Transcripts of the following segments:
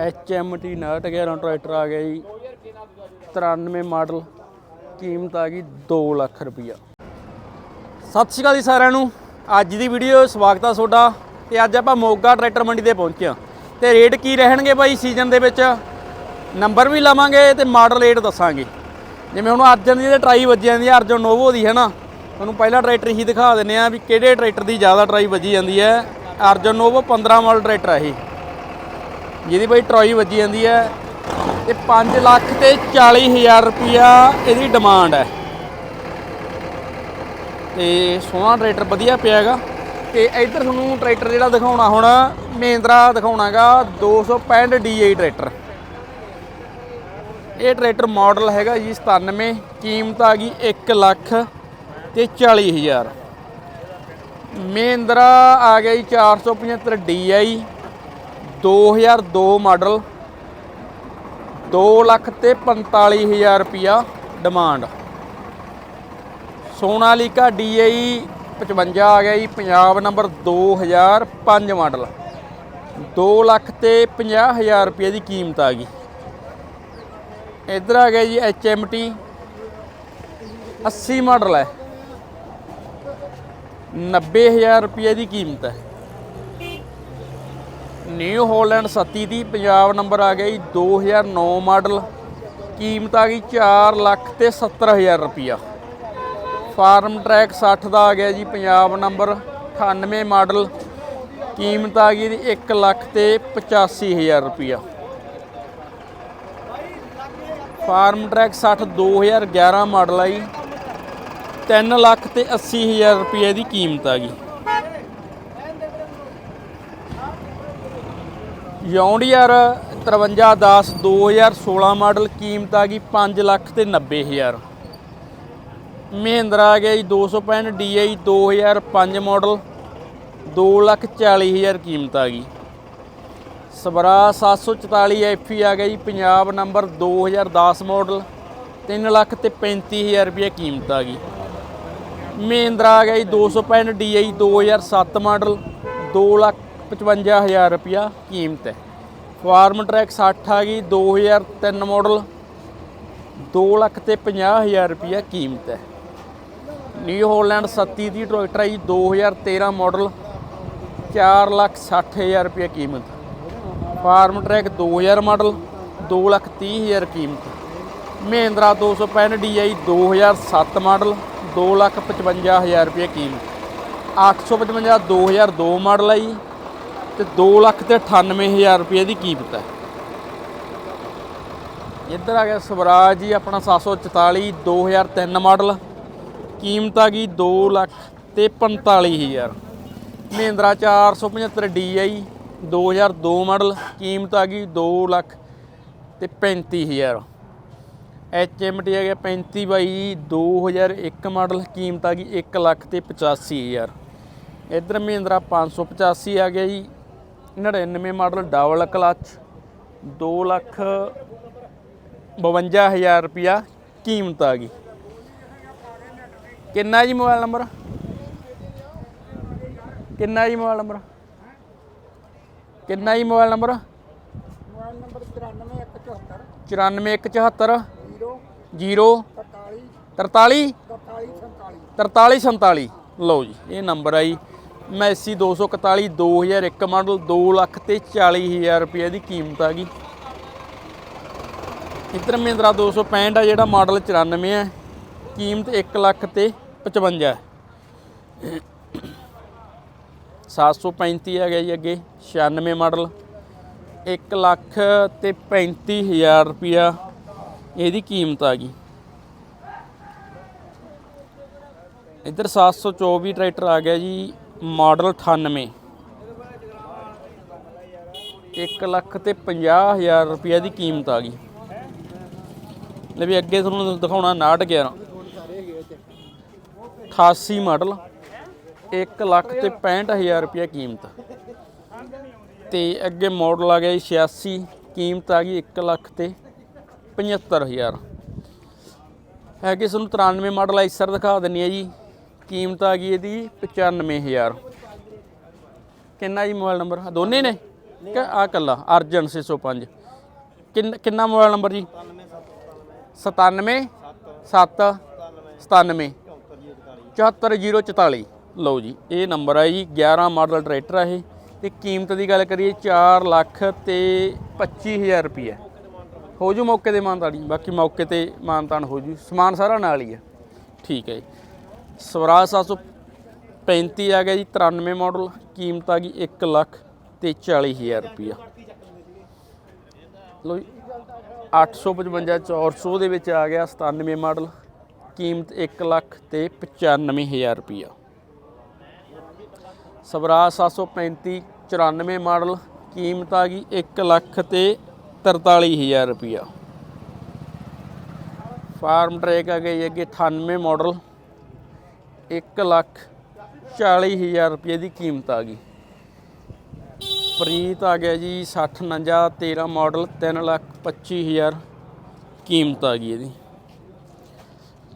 HMT 911 tractor ਆ ਗਿਆ ਜੀ। 93 ਮਾਡਲ, ਕੀਮਤ ਆ ਗਈ 2 ਲੱਖ ਰੁਪਈਆ। ਸਤਿ ਸ਼੍ਰੀ ਅਕਾਲ ਜੀ ਸਾਰਿਆਂ ਨੂੰ। ਅੱਜ ਦੀ ਵੀਡੀਓ ਸਵਾਗਤ ਆ ਤੁਹਾਡਾ ਤੇ ਅੱਜ ਆਪਾਂ ਮੋਗਾ ਟਰੈਕਟਰ ਮੰਡੀ ਤੇ ਪਹੁੰਚੇ ਹਾਂ। ਤੇ ਰੇਟ ਕੀ ਰਹਿਣਗੇ ਭਾਈ ਸੀਜ਼ਨ ਦੇ ਵਿੱਚ? ਨੰਬਰ ਵੀ ਲਵਾਂਗੇ ਤੇ ਮਾਡਲ ਰੇਟ ਦੱਸਾਂਗੇ। ਜਿਵੇਂ ਹੁਣ ਅਰਜਨ ਦੀ ਤੇ ਟਰਾਈ ਵੱਜੀ ਜਾਂਦੀ ਹੈ ਅਰਜਨ ਨੋਵੋ ਦੀ, ਹੈ ਨਾ? ਤੁਹਾਨੂੰ ਪਹਿਲਾ ਟਰੈਕਟਰ ਹੀ ਦਿਖਾ ਦਿੰਨੇ ਆ ਵੀ ਕਿਹੜੇ ਟਰੈਕਟਰ ਦੀ ਜ਼ਿਆਦਾ ਟਰਾਈ ਵੱਜੀ ਜਾਂਦੀ ਹੈ। ਅਰਜਨ ਨੋਵੋ 15 ਮਾਡਲ ਟਰੈਕਟਰ ਹੈ ਇਹ। ਜਿਹਦੀ ਬਾਈ ਟਰਾਈ ਵੱਜੀ ਜਾਂਦੀ ਹੈ। ਤੇ 5 ਲੱਖ ਤੇ 40000 ਰੁਪਿਆ ਇਹਦੀ ਡਿਮਾਂਡ ਹੈ। ਤੇ ਸੋਹਣਾ ਟਰੈਕਟਰ ਵਧੀਆ ਪਿਆ ਹੈਗਾ। ਤੇ ਇੱਧਰ ਤੁਹਾਨੂੰ ਟਰੈਕਟਰ ਜਿਹੜਾ ਦਿਖਾਉਣਾ ਹੁਣ, ਮਹਿੰਦਰਾ ਦਿਖਾਉਣਾਗਾ 265 DI ਟਰੈਕਟਰ। ਇਹ ਟਰੈਕਟਰ ਮਾਡਲ ਹੈਗਾ ਜੀ 97 ਕੀਮਤ ਆ ਗਈ 1 ਲੱਖ ਤੇ 40000 ਮਹਿੰਦਰਾ ਆ ਗਿਆ ਜੀ 475 DI 2002 ਮਾਡਲ 2 ਲੱਖ ਤੇ 45000 ਰੁਪਿਆ ਡਿਮਾਂਡ ਸੋਨਾਲੀਕਾ DI 55 ਆ ਗਿਆ ਜੀ, ਪੰਜਾਬ ਨੰਬਰ 2005 ਮਾਡਲ। 2 ਲੱਖ ਤੇ 50000 ਰੁਪਏ ਦੀ ਕੀਮਤ ਆ ਗਈ। ਇੱਧਰ ਆ ਗਿਆ ਜੀ HMT 80 ਮਾਡਲ ਹੈ। 90000 ਰੁਪਏ ਦੀ ਕੀਮਤ ਹੈ। ਨਿਊ ਹੋਲੈਂਡ 37 ਦੀ ਪੰਜਾਬ ਨੰਬਰ ਆ ਗਿਆ ਜੀ 2009 ਮਾਡਲ। ਕੀਮਤ ਆ ਗਈ 4 ਲੱਖ ਤੇ 70000 ਰੁਪਿਆ ਫਾਰਮ ਟਰੈਕ 60 ਦਾ ਆ ਗਿਆ ਜੀ, ਪੰਜਾਬ ਨੰਬਰ 98 ਮਾਡਲ। ਕੀਮਤ ਆ ਗਈ ਇਹਦੀ 1 ਲੱਖ ਤੇ 85000 ਰੁਪਿਆ ਫਾਰਮ ਟਰੈਕ 60 2011 ਮਾਡਲ ਆ ਜੀ 3 ਲੱਖ ਤੇ 80000 ਰੁਪਏ ਦੀ ਕੀਮਤ ਆ ਗਈ। ਯੌਂਡੀਆਰ 5310 2016 ਮਾਡਲ ਕੀਮਤ ਆ ਗਈ 5 ਲੱਖ ਤੇ 90000 ਮਹਿੰਦਰਾ ਆ ਗਿਆ ਜੀ 265 DI 2005 ਮਾਡਲ 2 ਲੱਖ 40000 ਕੀਮਤ ਆ ਗਈ। ਸਵਰਾ 744 FE ਆ ਗਿਆ ਜੀ, ਪੰਜਾਬ ਨੰਬਰ 2010 ਮਾਡਲ 3 ਲੱਖ ਤੇ 35000 ਰੁਪਏ ਕੀਮਤ ਆ ਗਈ। ਮਹਿੰਦਰਾ ਆ ਗਿਆ ਜੀ 265 DI 2007 ਮਾਡਲ 2 ਲੱਖ 55000 ਰੁਪਿਆ ਕੀਮਤ ਹੈ। ਫਾਰਮ ਟਰੈਕ 60 ਆ ਗਈ 2003 ਮਾਡਲ 2 ਲੱਖ ਤੇ 50000 ਰੁਪਿਆ ਕੀਮਤ ਹੈ। ਨਿਊ ਹੋਲੈਂਡ 37 ਦੀ ਟਰੈਕਟਰ ਹੈ ਜੀ 2013 ਮਾਡਲ 4 ਲੱਖ 60000 ਰੁਪਿਆ ਕੀਮਤ। ਫਾਰਮ ਟਰੈਕ 2000 ਮਾਡਲ 2 ਲੱਖ 30000 ਕੀਮਤ। ਮਹਿੰਦਰਾ 265 DI 2007 ਮਾਡਲ 2 ਲੱਖ 55000 ਰੁਪਏ ਕੀਮਤ। 855 2002 ਮਾਡਲ ਹੈ ਜੀ ਤੇ 2 ਲੱਖ ਤੇ 98000 ਰੁਪਏ ਦੀ ਕੀਮਤ ਹੈ। ਇੱਧਰ ਆ ਗਿਆ ਸਵਰਾਜ ਜੀ, ਆਪਣਾ 744 2003 ਮਾਡਲ। ਕੀਮਤ ਆ ਗਈ 2 ਲੱਖ ਤੇ 45000 ਮਹਿੰਦਰਾ 475 DI 2002 ਮਾਡਲ। ਕੀਮਤ ਆ ਗਈ 2 ਲੱਖ ਤੇ 35000 HMT ਆ ਗਿਆ 35 ਬਾਈ 2001 ਮਾਡਲ। ਕੀਮਤ ਆ ਗਈ 1 ਲੱਖ ਤੇ 85000 ਇੱਧਰ ਮਹਿੰਦਰਾ 585 ਆ ਗਿਆ ਜੀ 99 ਮਾਡਲ ਡਬਲ ਕਲਚ 2 ਲੱਖ 52000 ਰੁਪਿਆ ਕੀਮਤ ਆ ਗਈ। ਕਿੰਨਾ ਜੀ ਮੋਬਾਈਲ ਨੰਬਰ? ਕਿੰਨਾ ਜੀ ਮੋਬਾਈਲ ਨੰਬਰ? ਕਿੰਨਾ ਜੀ ਮੋਬਾਈਲ ਨੰਬਰ? ਮੋਬਾਈਲ ਨੰਬਰ 94174 94174 0 0 43 43 43 47 4347 ਲਓ ਜੀ ਇਹ ਨੰਬਰ ਆ ਜੀ। ਮੈਸੀ 241 2001 ਮਾਡਲ 2 ਲੱਖ ਤੇ 40000 ਰੁਪਏ ਦੀ ਕੀਮਤ ਆ ਗਈ। ਇੱਧਰ ਮਹਿੰਦਰਾ 265 ਆ, ਜਿਹੜਾ ਮਾਡਲ 94 ਹੈ ਕੀਮਤ 1 ਲੱਖ ਤੇ 55 ਹੈ 735 ਆ ਗਿਆ ਜੀ ਅੱਗੇ 96 ਮਾਡਲ 1 ਲੱਖ ਤੇ 35000 ਰੁਪਿਆ ਇਹਦੀ ਕੀਮਤ ਆ ਗਈ। ਇੱਧਰ 724 ਟਰੈਕਟਰ ਆ ਗਿਆ ਜੀ ਮਾਡਲ 98 1 ਲੱਖ ਤੇ 50000 ਰੁਪਏ ਦੀ ਕੀਮਤ ਆ ਗਈ। ਲੈ ਵੀ ਅੱਗੇ ਤੁਹਾਨੂੰ ਦਿਖਾਉਣਾ 911 88 ਮਾਡਲ 1 ਲੱਖ ਤੇ 65000 ਰੁਪਏ ਕੀਮਤ। ਤੇ ਅੱਗੇ ਮਾਡਲ ਆ ਗਿਆ ਜੀ 86 ਕੀਮਤ ਆ ਗਈ 1 ਲੱਖ ਤੇ 75000 ਹੈਗੇ ਤੁਹਾਨੂੰ 93 ਮਾਡਲ ਆਈਸਰ ਦਿਖਾ ਦਿੰਨੀ ਆ ਜੀ। ਕੀਮਤ ਆ ਗਈ ਇਹਦੀ 95000 ਕਿੰਨਾ ਜੀ ਮੋਬਾਈਲ ਨੰਬਰ? ਦੋਨੇ ਨੇ? ਕਿ ਆ ਕੱਲਾ ਅਰਜਨ 605 ਕਿੰਨ ਕਿੰਨਾ ਮੋਬਾਈਲ ਨੰਬਰ ਜੀ? 97 7 97 74044 ਲਓ ਜੀ ਇਹ ਨੰਬਰ ਹੈ ਜੀ 11 ਮਾਡਲ ਟਰੈਕਟਰ ਹੈ ਇਹ। ਤੇ ਕੀਮਤ ਦੀ ਗੱਲ ਕਰੀਏ 4 ਲੱਖ ਤੇ 25000 ਰੁਪਏ ਹੋ ਜੂ ਮੌਕੇ ਤੇ ਮਾਨਤਾਨ ਬਾਕੀ ਮੌਕੇ ਤੇ ਮਾਨਤਾਨ ਹੋ ਜੂ। ਸਮਾਨ ਸਾਰਾ ਨਾਲ ਹੀ ਹੈ ਠੀਕ ਹੈ ਜੀ। ਸਵਰਾਜ 735 ਆ ਗਿਆ ਜੀ 93 ਮਾਡਲ, ਕੀਮਤ ਆ ਗਈ 1 ਲੱਖ ਤੇ 40000 ਰੁਪਿਆ ਲੋ ਜੀ 855 400 ਦੇ ਵਿੱਚ ਆ ਗਿਆ 97 ਮਾਡਲ, ਕੀਮਤ 1 ਲੱਖ ਤੇ 95000 ਰੁਪਿਆ ਸਵਰਾਜ 735 94 ਮਾਡਲ, ਕੀਮਤ ਆ ਗਈ 1 ਲੱਖ ਤੇ 43000 ਰੁਪਿਆ ਫਾਰਮ ਟਰੈਕ ਆ ਗਈ ਅੱਗੇ 98 ਮਾਡਲ 1 ਲੱਖ 40000 ਰੁਪਏ ਦੀ ਕੀਮਤ ਆ ਗਈ। ਪ੍ਰੀਤ ਆ ਗਿਆ ਜੀ 60 49 13 ਮਾਡਲ 3 ਲੱਖ 25000 ਕੀਮਤ ਆ ਗਈ ਇਹਦੀ।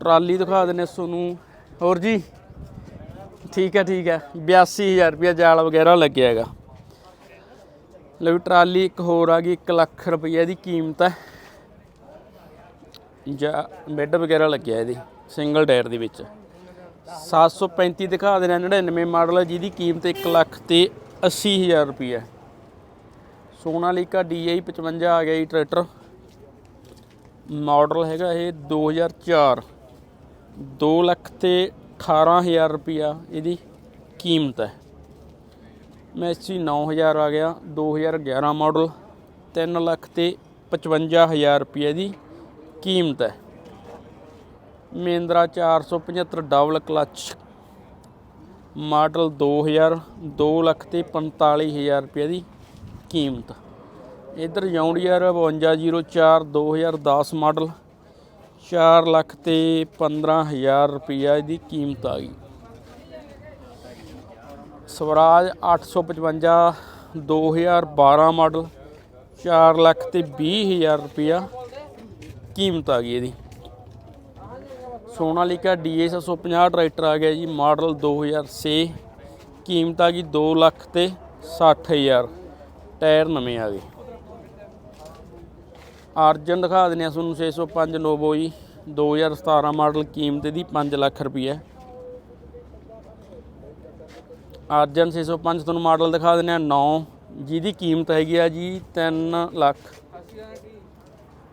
ਟਰਾਲੀ ਦਿਖਾ ਦਿੰਨੇ ਤੁਹਾਨੂੰ। ਹੋਰ ਜੀ? ਠੀਕ ਹੈ ਠੀਕ ਹੈ। 82000 ਰੁਪਏ ਜਾਲ ਵਗੈਰਾ ਲੱਗਿਆ ਹੈਗਾ। ਲਓ ਵੀ ਟਰਾਲੀ ਇੱਕ ਹੋਰ ਆ ਗਈ 1 ਲੱਖ ਰੁਪਏ ਦੀ ਕੀਮਤ ਹੈ। ਜਾਂ ਬੈੱਡ ਵਗੈਰਾ ਲੱਗਿਆ ਇਹਦੀ, ਸਿੰਗਲ ਟਾਇਰ ਦੇ ਵਿੱਚ। 735 ਦਿਖਾ ਦੇਣਾ 99 ਮਾਡਲ ਜਿਹਦੀ ਕੀਮਤ 1 ਲੱਖ ਤੇ 80000 ਰੁਪਏ ਹੈ। ਸੋਨਾਲੀਕਾ DI 55 ਆ ਗਿਆ ਜੀ ਟਰੈਕਟਰ। ਮਾਡਲ ਹੈਗਾ ਇਹ 2004 2 ਲੱਖ ਤੇ 18000 ਰੁਪਿਆ ਇਹਦੀ ਕੀਮਤ ਹੈ। ਮੈਸੀ 9000 ਆ ਗਿਆ 2011 ਮਾਡਲ 3 ਲੱਖ ਤੇ 55000 ਰੁਪਏ ਦੀ ਕੀਮਤ ਹੈ। Mahindra 475 double clutch. Model 2000 2 lakh ਤੇ 45000 ਰੁਪਏ ਦੀ ਕੀਮਤ। ਇਧਰ ਜੌਂਡੀਅਰ 5204 2010 ਮਾਡਲ 4 ਲੱਖ ਤੇ 15000 ਰੁਪਇਆ ਇਹਦੀ ਕੀਮਤ ਆ ਗਈ। ਸਵਰਾਜ 855 2012 ਮਾਡਲ 4 ਲੱਖ ਤੇ 20000 ਰੁਪਇਆ ਕੀਮਤ ਆ ਗਈ ਇਹਦੀ। ਸੋਨਾਲੀਕਾ DA 750 ਟਰੈਕਟਰ ਆ ਗਿਆ ਜੀ, ਮਾਡਲ 2006 ਕੀਮਤ ਆ ਗਈ 2 ਲੱਖ ਤੇ 60000 ਟਾਇਰ ਨਵੇਂ ਆ ਗਏ ਅਰਜਨ ਦਿਖਾ ਦਿੰਦੇ ਆ ਤੁਹਾਨੂੰ 605 ਨੋਵੋ ਜੀ 2017 ਮਾਡਲ, ਕੀਮਤ ਦੀ 5 ਲੱਖ ਰੁਪਏ ਅਰਜਨ 605 ਤੁਹਾਨੂੰ ਮਾਡਲ ਦਿਖਾ ਦਿੰਦੇ ਆ 9 ਜਿਹਦੀ ਕੀਮਤ ਹੈਗੀ ਆ ਜੀ 3 ਲੱਖ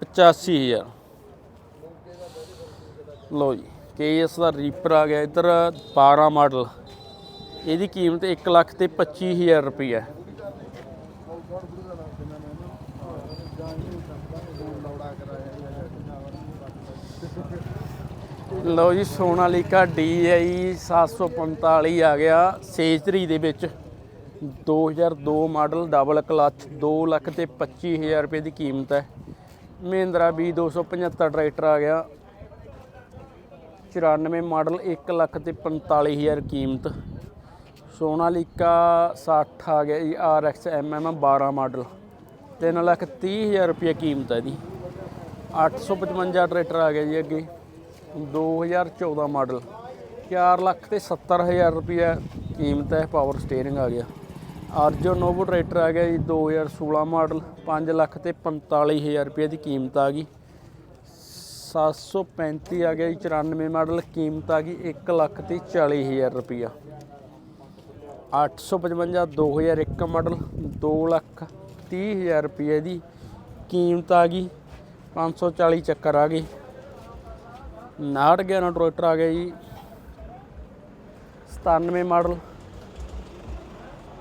85000 ਲੋ ਜੀ, ਕੇਐਸ ਦਾ ਰੀਪਰ ਆ ਗਿਆ, ਇੱਧਰ 12 ਮਾਡਲ। ਇਹਦੀ ਕੀਮਤ 1 ਲੱਖ ਤੇ 25000 ਰੁਪਏ ਹੈ। ਲਓ ਜੀ, ਸੋਨਾਲੀਕਾ DI 745 ਆ ਗਿਆ, ਸੇਜਰੀ ਦੇ ਵਿੱਚ। 2002 ਮਾਡਲ ਡਬਲ ਕਲਚ 2 ਲੱਖ ਤੇ 25000 ਰੁਪਏ ਦੀ ਕੀਮਤ ਹੈ। ਮਹਿੰਦਰਾ B 275 ਟਰੈਕਟਰ ਆ ਗਿਆ। 94 ਮਾਡਲ 1 ਲੱਖ ਤੇ 45000 ਕੀਮਤ। ਸੋਨਾਲੀਕਾ 60 ਆ ਗਿਆ ਜੀ RX MM 12 ਮਾਡਲ। 3 ਲੱਖ 30000 ਰੁਪਏ ਕੀਮਤ ਹੈ ਇਹਦੀ। 855 ਟਰੈਕਟਰ ਆ ਗਿਆ ਜੀ ਅੱਗੇ। 2014 ਮਾਡਲ। 4 ਲੱਖ ਤੇ 70000 ਰੁਪਏ ਕੀਮਤ ਹੈ ਪਾਵਰ ਸਟੀਅਰਿੰਗ ਆ ਗਿਆ। ਅਰਜੋ ਨੋਵੋ ਟਰੈਕਟਰ ਆ ਗਿਆ ਜੀ 2016 ਮਾਡਲ। 5 ਲੱਖ ਤੇ 45000 ਰੁਪਏ ਦੀ ਕੀਮਤ ਆ ਗਈ। 735 ਆ ਗਿਆ ਜੀ 94 ਮਾਡਲ, ਕੀਮਤ ਆ ਗਈ 1 ਲੱਖ ਤੇ 40000 ਰੁਪਿਆ 855 2001 ਮਾਡਲ 2 ਲੱਖ 30000 ਰੁਪਏ ਦੀ ਕੀਮਤ ਆ ਗਈ 540 ਚੱਕਰ ਆ ਗਏ। 69 11 ਟਰੈਕਟਰ ਆ ਗਿਆ ਜੀ 97 ਮਾਡਲ।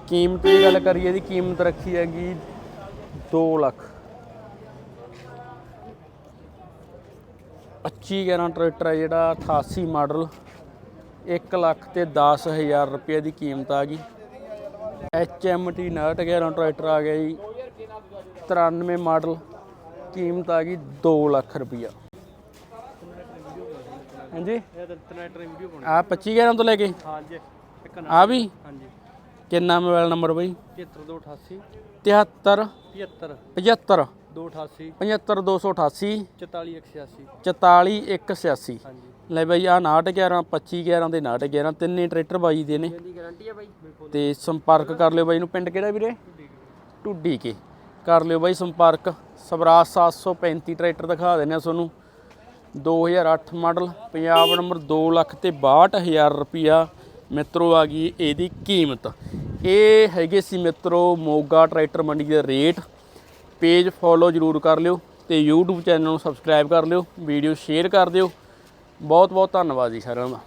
ਕੀਮਤ ਦੀ ਗੱਲ ਕਰੀਏ ਇਹਦੀ, ਕੀਮਤ ਰੱਖੀ ਹੈਗੀ 2 ਲੱਖ। 25 11 ਟਰੈਕਟਰ ਹੈ ਜਿਹੜਾ 88 ਮਾਡਲ 1 ਲੱਖ ਤੇ 10000 ਰੁਪਏ ਦੀ ਕੀਮਤ ਆ ਗਈ। HMT 69 11 ਟਰੈਕਟਰ ਆ ਗਿਆ ਜੀ। 93 ਮਾਡਲ ਕੀਮਤ ਆ ਗਈ 2 ਲੱਖ ਰੁਪਈਆ। ਹਾਂਜੀ? ਆ 25 11 ਤੋਂ ਲੈ ਕੇ? ਹਾਂਜੀ ਆ ਵੀ? ਹਾਂਜੀ। ਕਿੰਨਾ ਮੋਬਾਈਲ ਨੰਬਰ ਬਈ? 73288 73 75 75 288 75288 4486 44186 ਹਾਂਜੀ। ਲੈ ਬਈ ਆ 69 11 25 11 ਤੇ 69 11 ਤਿੰਨੇ ਟਰੈਕਟਰ ਬਾਈ ਦੇ ਨੇ। ਇਹਦੀ ਗਾਰੰਟੀ ਹੈ ਬਾਈ? ਬਿਲਕੁਲ। ਤੇ ਸੰਪਰਕ ਕਰ ਲਿਓ ਬਾਈ ਨੂੰ ਪਿੰਡ ਕਿਹੜਾ ਵੀਰੇ? ਢੁੱਡੀ ਕੇ। ਕਰ ਲਿਓ ਬਾਈ ਸੰਪਰਕ। ਸਵਰਾਜ 735 ਟਰੈਕਟਰ ਦਿਖਾ ਦਿੰਦੇ ਆ ਤੁਹਾਨੂੰ। 2008 ਮਾਡਲ ਪੰਜਾਬ ਨੰਬਰ 2 ਲੱਖ ਤੇ 62000 ਰੁਪਿਆ ਮਿੱਤਰੋ ਆ ਗਈ ਇਹਦੀ ਕੀਮਤ। ਇਹ ਹੈਗੇ ਸੀ ਮਿੱਤਰੋ ਮੋਗਾ ਟਰੈਕਟਰ ਮੰਡੀ ਦੇ ਰੇਟ। ਪੇਜ ਫੋਲੋ ਜਰੂਰ ਕਰ ਲਿਓ ਤੇ YouTube ਚੈਨਲ ਨੂੰ ਸਬਸਕ੍ਰਾਈਬ ਕਰ ਲਿਓ, ਵੀਡੀਓ ਸ਼ੇਅਰ ਕਰ ਦਿਓ। ਬਹੁਤ ਬਹੁਤ ਧੰਨਵਾਦ ਜੀ ਸਾਰਿਆਂ ਦਾ।